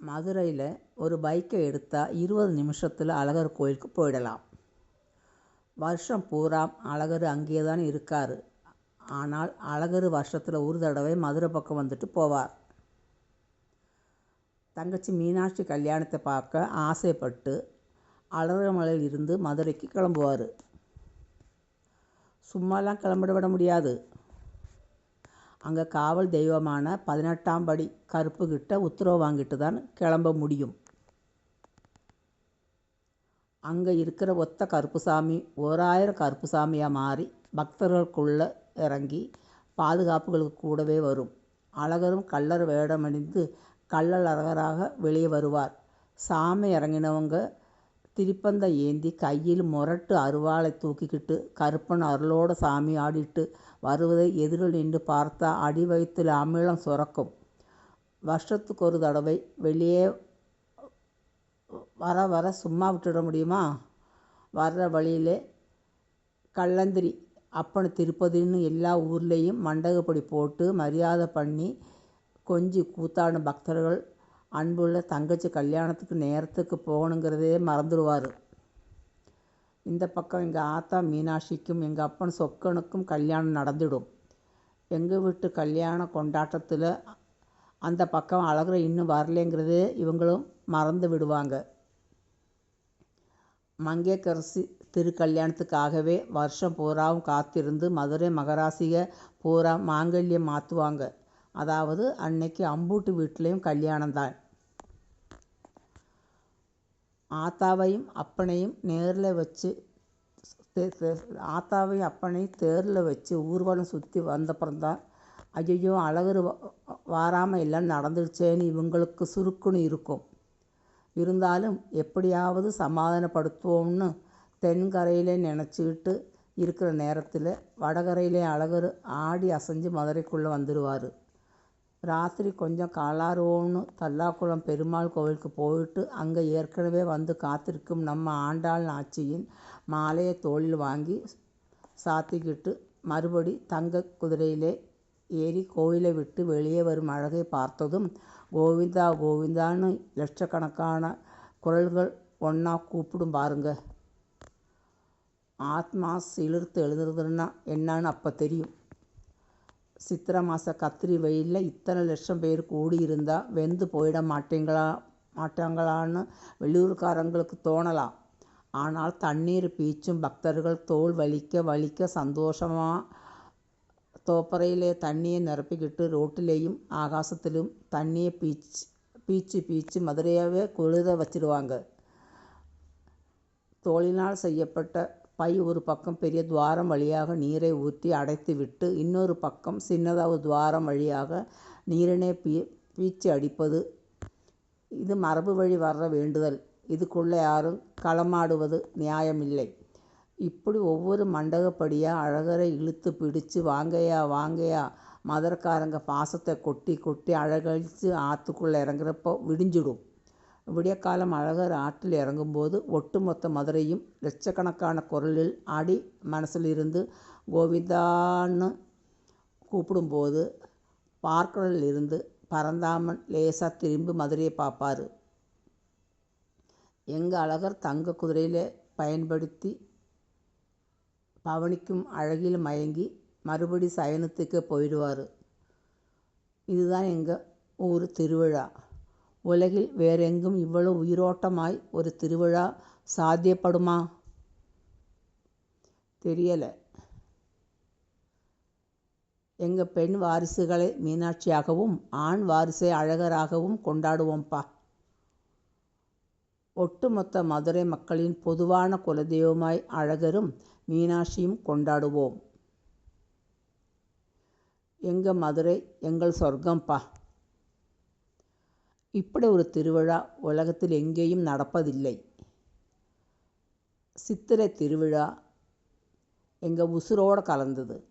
மதுரையில் ஒரு பைக்கை எடுத்தால் இருபது நிமிஷத்தில் அழகர் கோயிலுக்கு போயிடலாம். வருஷம் பூரா அழகர் அங்கேயே தான் இருக்கார். ஆனால் அழகர் வருஷத்தில் ஒரு தடவை மதுரை பக்கம் வந்துட்டு போவார். தங்கச்சி மீனாட்சி கல்யாணத்தை பார்க்க ஆசைப்பட்டு அழகர்மலையில் இருந்து மதுரைக்கு கிளம்புவார். சும்மாலாம் கிளம்பிட விட முடியாது. அங்கே காவல் தெய்வமான பதினெட்டாம் படி கருப்பு கிட்ட உத்தரவு வாங்கிட்டு தான் கிளம்ப முடியும். அங்கே இருக்கிற ஒத்த கருப்புசாமி ஓராயிரம் கருப்புசாமியாக மாறி பக்தர்களுக்குள்ளே இறங்கி பாதுகாப்புகளுக்கு கூடவே வரும். அழகரும் கள்ளர் வேடமணிந்து கள்ளழகராக வெளியே வருவார். சாமி இறங்கினவங்க திரிப்பந்த ஏந்தி கையில் முரட்டு அருவாளை தூக்கிக்கிட்டு கருப்பன் அருளோட சாமி ஆடிட்டு வருவதை எதிரில் நின்று பார்த்தா அடி வயிற்றில் அமிழம் சுரக்கும். வருஷத்துக்கு ஒரு தடவை வெளியே வர வர சும்மா விட்டுட முடியுமா? வர்ற வழியிலே கள்ளந்திரி அப்பனை திருப்பதின்னு எல்லா ஊர்லேயும் மண்டகப்படி போட்டு மரியாதை பண்ணி கொஞ்சி கூத்தாடும் பக்தர்கள் அன்புள்ள தங்கச்சி கல்யாணத்துக்கு நேரத்துக்கு போகணுங்கிறதே மறந்துடுவார். இந்த பக்கம் எங்கள் ஆத்தா மீனாட்சிக்கும் எங்கள் அப்பன் சொக்கனுக்கும் கல்யாணம் நடந்துடும். எங்கள் வீட்டு கல்யாண கொண்டாட்டத்தில் அந்த பக்கம் அழகிற இன்னும் வரலைங்கிறதே இவங்களும் மறந்து விடுவாங்க. மங்கேக்கரசி திருக்கல்யாணத்துக்காகவே வருஷம் பூராவும் காத்திருந்து மதுரை மகராசிக பூரா மாங்கல்யம் மாற்றுவாங்க அதாவது அன்னைக்கு அம்பூட்டு வீட்லேயும் கல்யாணம் தான். ஆத்தாவையும் அப்பனையும் நேரில் வச்சு ஆத்தாவையும் அப்பனையும் தேரில் வச்சு ஊர்வலம் சுற்றி வந்தப்புறம்தான் ஐயோ அழகர் வாராமல் எல்லாம் நடந்துடுச்சேன்னு இவங்களுக்கு சுருக்குன்னு இருக்கும். இருந்தாலும் எப்படியாவது சமாதானப்படுத்துவோம்னு தென்கரையிலே நினச்சிக்கிட்டு இருக்கிற நேரத்தில் வடகரையிலே அழகர் ஆடி அசைஞ்சு மதுரைக்குள்ளே வந்துடுவார் ராத்திரி கொஞ்சம் காலாரோன்னு தல்லாக்குளம் பெருமாள் கோவிலுக்கு போயிட்டு அங்கே ஏற்கனவே வந்து காத்திருக்கும் நம்ம ஆண்டாள் நாச்சியின் மாலையை தோளில் வாங்கி சாத்திக்கிட்டு மறுபடி தங்க குதிரையிலே ஏறி கோயிலை விட்டு வெளியே வரும் அழகை பார்த்ததும் கோவிந்தா கோவிந்தான்னு லட்சக்கணக்கான குரல்கள் ஒன்றா கூப்பிடும் பாருங்க. ஆத்மா சிலிர்த்து எழுதுறதுன்னா என்னன்னு அப்போ தெரியும். சித்திரை மாத கத்திரி வெயிலில் இத்தனை லட்சம் பேர் கூடியிருந்தால் வெந்து போயிட மாட்டீங்களா? மாட்டாங்களான்னு வெளியூர்காரங்களுக்கு தோணலாம். ஆனால் தண்ணீர் பீச்சும் பக்தர்கள் தோல் வலிக்க வலிக்க சந்தோஷமாக தோப்பறையிலே தண்ணியை நிரப்பிக்கிட்டு ரோட்டிலேயும் ஆகாசத்திலும் தண்ணியை பீச்சு பீச்சு பீச்சு மதுரையாகவே கொழுத வச்சிருவாங்க. தோளினால் செய்யப்பட்ட பை ஒரு பக்கம் பெரிய துவாரம் வழியாக நீரை ஊற்றி அடைத்து விட்டு இன்னொரு பக்கம் சின்னதாக ஒரு துவாரம் வழியாக நீரினை பீ பீச்சு அடிப்பது. இது மரபு வழி வர வேண்டுதல். இதுக்குள்ளே யாரும் களமாடுவது நியாயமில்லை. இப்படி ஒவ்வொரு மண்டகப்படியாக அழகரை இழுத்து பிடிச்சு வாங்கையா வாங்கையா மதுரக்காரங்க பாசத்தை கொட்டி கொட்டி அழகழித்து ஆற்றுக்குள்ளே இறங்குறப்போ விடிஞ்சிடும். விடியற்காலம் அழகர் ஆற்றில் இறங்கும்போது ஒட்டுமொத்த மதுரையும் லட்சக்கணக்கான குரலில் ஆடி மனசில் இருந்து கோவிந்தான்னு கூப்பிடும்போது பார்க்கலில் இருந்து பரந்தாமன் லேசாக திரும்பி மதுரையை பார்ப்பார். எங்கள் அழகர் தங்க குதிரையில் பயன்படுத்தி பவனிக்கும் அழகில் மயங்கி மறுபடி சயனத்துக்கு போயிடுவார். இதுதான் எங்கள் ஊர் திருவிழா. உலகில் வேறெங்கும் இவ்வளவு உயிரோட்டமாய் ஒரு திருவிழா சாத்தியப்படுமா? தெரியலை. எங்கள் பெண் வாரிசுகளை மீனாட்சியாகவும் ஆண் வாரிசை அழகராகவும் கொண்டாடுவோம்ப்பா ஒட்டுமொத்த மதுரை மக்களின் பொதுவான குலதெய்வமாய் அழகரும் மீனாட்சியும் கொண்டாடுவோம். எங்கள் மதுரை எங்கள் சொர்க்கம்ப்பா இப்படி ஒரு திருவிழா உலகத்தில் எங்கேயும் நடப்பதில்லை. சித்திரை திருவிழா எங்கள் உசுரோடு கலந்தது.